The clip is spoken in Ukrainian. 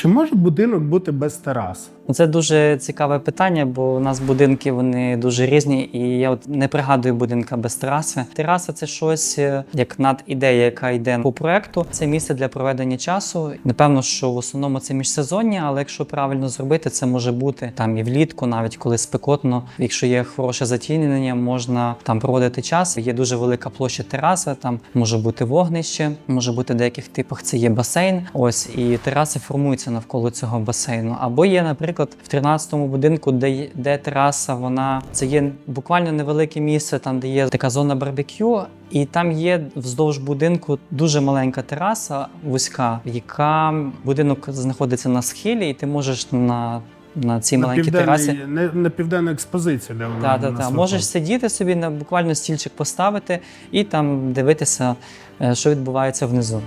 Чи може будинок бути без тераси? Ну, Це дуже цікаве питання, бо у нас будинки вони дуже різні, і я от не пригадую будинка без тераси. Тераса це щось е, як надідея, яка йде по проекту. Це місце для проведення часу. Напевно, що в основному це міжсезоння, але якщо правильно зробити, це може бути там і влітку, навіть коли спекотно. Якщо є хороше затінення, можна там проводити час. Є дуже велика площа тераси, там може бути вогнище, може бути в деяких типах це є басейн. Ось і тераси формуються навколо цього басейну. Або є, наприклад, в 13-му будинку, де, де тераса, вона це є буквально невелике місце, там де є така зона барбекю. І там є вздовж будинку дуже маленька тераса, вузька, яка будинок знаходиться на схилі, і ти можеш на, на цій маленькій терасі. не, на південна експозиція, де вона нас так. Можеш сидіти собі на буквально стільчик поставити і там дивитися, е, що відбувається внизу.